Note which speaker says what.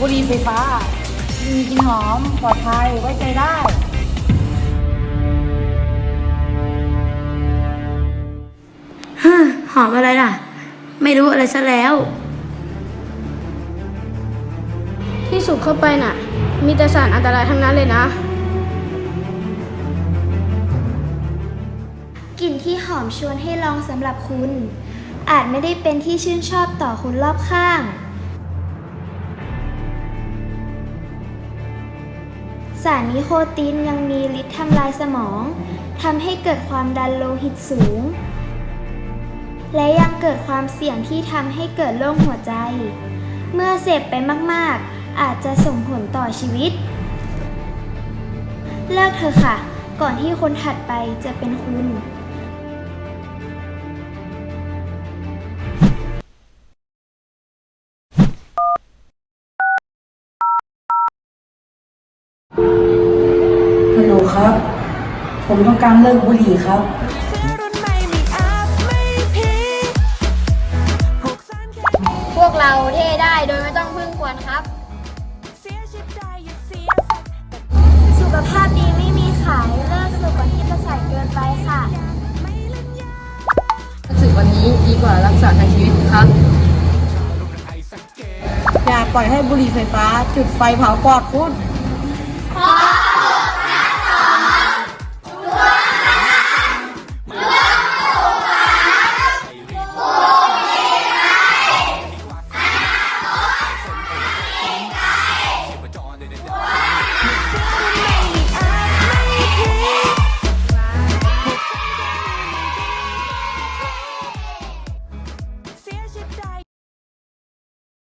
Speaker 1: บุหรี่ไฟฟ้า มีกลิ่นหอม ปลอดภัย ไว้ใจได้
Speaker 2: ฮึมหอมอะไรล่ะ ไม่รู้อะไรซะแล้ว
Speaker 3: ที่สูบเข้าไปน่ะ มีแต่สารอันตรายทั้งนั้นเลยนะ
Speaker 4: กลิ่นที่หอมชวนให้ลองสำหรับคุณ อาจไม่ได้เป็นที่ชื่นชอบต่อคนรอบข้างารนิโคตินยังมีฤทธิ์ทำลายสมองทำให้เกิดความดันโลหิตสูง และยังเกิดความเสี่ยงที่ทำให้เกิดโรคหัวใจ เมื่อเสพไปมากๆ อาจจะส่งผลต่อชีวิต เลิกเธอค่ะ ก่อนที่คนถัดไปจะเป็นคุณ
Speaker 1: ฮัลโหลครับ ผมต้องการเลิกบุหรี่ครับ
Speaker 3: พวกเราเท่ได้โดยไม่ต้องพึ่งควรครับ
Speaker 4: สุขภาพดีไม่มีขายเลิกสูบก่อนที่จะสายเกินไปค่ะ
Speaker 5: รู้สึกวันนี้ดีกว่ารักษาทางชีวิตครับ
Speaker 1: อย่าปล่อยให้บุหรี่ไฟฟ้า จุดไฟเผาปอดคุณ
Speaker 4: 아!